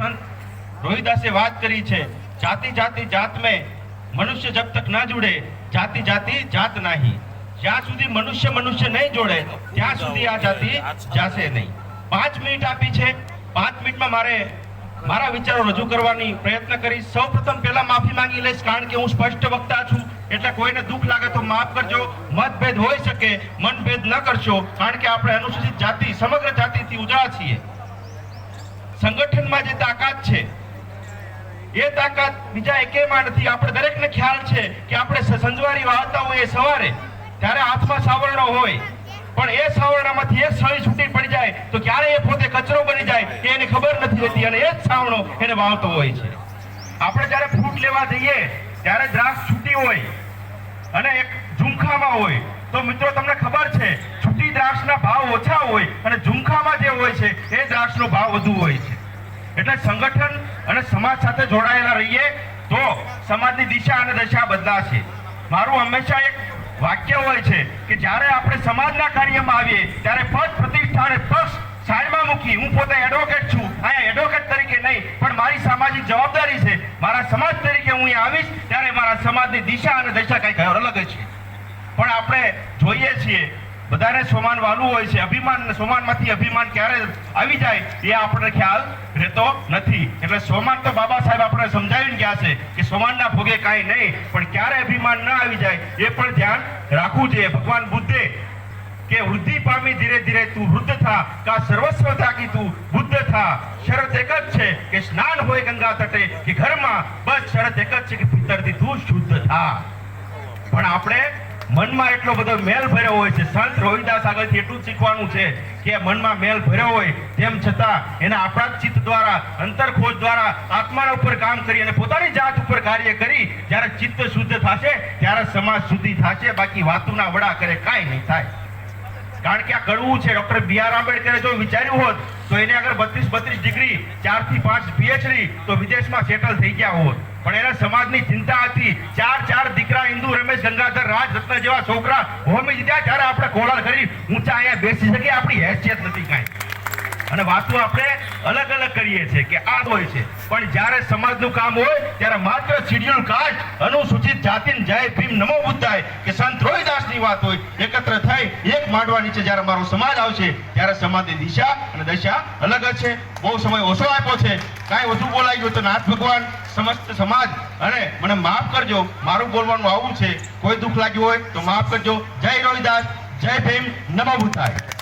સંત રોહિદાસે વાત કરી છે, જાતિ જાતિ જાત મેં મનુષ્ય જબ તક ના જોડે, જાતિ જાતિ જાત નાહી. જ્યાં સુધી મનુષ્ય મનુષ્ય નહીં જોડે, ત્યાં સુધી આ જાતિ જાશે નહીં. પાંચ મિનિટ આપી છે, પાંચ મિનિટમાં મારે મારા વિચારો રજૂ કરવાની પ્રયત્ન કરી સૌ પ્રથમ પહેલા માફી માંગી લઈશ, કારણ કે હું સ્પષ્ટ વક્તા છું. એટલે કોઈને દુઃખ લાગે તો માફ કરજો. મતભેદ હોઈ શકે, મનભેદ ન કરશો, કારણ કે આપણે અનુસૂચિત જાતિ, સમગ્ર જાતિથી ઉજળા છીએ. સંગઠનમાં જે તાકાત છે, એ તાકાત બીજા એકેમાં નથી. આપણે દરેકને ખ્યાલ છે કે આપણે સંજવારી વાળતા હોઈએ સવારે, ત્યારે હાથમાં સાવરણો હોય. પણ એ સાવરણામાંથી એ સળી છૂટી પડી જાય, તો ક્યારે એ પોતે કચરો બની જાય એને ખબર નથી રહેતી અને એ જ સાવણો એને વાવતો હોય છે. આપણે જ્યારે ફ્રૂટ લેવા જઈએ, ત્યારે દ્રાક્ષ છૂટી હોય અને એક ઝુમખામાં હોય, તો મિત્રો તમને ખબર છે, છૂટી દ્રાક્ષના ભાવ ઓછા હોય અને ઝુમખામાં જે હોય છે, એ દ્રાક્ષનો ભાવ વધુ હોય છે. એટલે સંગઠન અને સમાજ સાથે જોડાયેલા રહીએ તો સમાજની દિશા અને દશા બદલાશે. મારું હંમેશા એક વાક્ય હોય છે કે જ્યારે આપણે સમાજના કાર્યમાં આવીએ, ત્યારે પદ પ્રતિષ્ઠા અને પક્ષ સાઈડમાં મૂકી હું પોતે એડવોકેટ છું. અહીંયા એડવોકેટ તરીકે નહીં, પણ મારી સામાજિક જવાબદારી છે. મારા સમાજ તરીકે હું અહીંયા આવીશ, ત્યારે મારા સમાજની દિશા અને દશા કંઈક અલગ છે. પણ આપણે જોઈએ છીએ બધાને સોમાન વાલું હોય છે, અભિમાન સમાનમાંથી અભિમાન ક્યારે આવી જાય એ આપણને ખ્યાલ રહેતો નથી. એટલે સોમાન તો બાબા સાહેબ આપણે સમજાવીને ગયા છે કે સોમાનના ભોગે કાંઈ નહીં, પણ ક્યારે અભિમાન ન આવી જાય એ પણ ધ્યાન રાખવું જોઈએ. ભગવાન બુદ્ધે કે વૃદ્ધિ પામી ધીરે ધીરે તું વૃદ્ધ થા, કા સર્વસ્વ થાકી તું બુદ્ધ થા. શરત એક જ છે કે સ્નાન હોય ગંગા તટે, કે ઘરમાં બસ શરત એક જ છે કે ભીતરથી તું શુદ્ધ થા. પણ આપણે મનમાં એટલો બધો મેલ ભર્યો હોય છે. સંત રોહિદાસ આગળથી એટલું શીખવાનું છે કે મનમાં મેલ ભર્યો હોય તેમ છતાં એના આપણા ચિત્ત દ્વારા, અંતરખોજ દ્વારા આત્માના ઉપર કામ કરી અને પોતાની જાત ઉપર કાર્ય કરી, જ્યારે ચિત્ત શુદ્ધ થશે, ત્યારે સમાજ શુદ્ધિ થશે. બાકી વાતુના વડા કરે, કાંઈ નહીં થાય. કારણ કે આ કડવું છે. ડોક્ટર બી આર આંબેડકરે જો વિચાર્યું હોત, તો એને અગર બત્રીસ બત્રીસ ડિગ્રી, ચારથી પાંચ પીએચડી, તો વિદેશમાં સેટલ થઈ ગયા હોત. પણ એના સમાજની ચિંતા હતી. ચાર ચાર દીકરા હિન્દુ રમેશ ગંગાધર રાજ રત્ન જેવા છોકરા હોમી દીધા ત્યારે આપણે કોલાર કરી ઊંચા અહીંયા બેસી શકીએ. આપણી હેસિયત નથી કાંઈ. અને વાતો આપણે અલગ અલગ કરીએ છીએ કે આ હોય છે. પણ જ્યારે સમાજનું કામ હોય, ત્યારે માત્ર શિડ્યુલ કાસ્ટ અનુસૂચિત જાતિ જય ભીમ નમો બુદ્ધાય કે સંત રોહિદાસની વાત હોય, એકત્ર થઈ એક માંડવા નીચે જ્યારે મારો સમાજ આવશે, ત્યારે સમાજની દિશા અને દશા અલગ જ છે. બહુ સમય ઓછો આપ્યો છે. કાંઈ વધુ બોલાઈ ગયું તો નાથ ભગવાન સમસ્ત સમાજ, અને મને માફ કરજો, મારું બોલવાનું આવું છે. કોઈ દુઃખ લાગ્યું હોય તો માફ કરજો. જય રોહિદાસ જય ભીમ, નમો બુદ્ધાય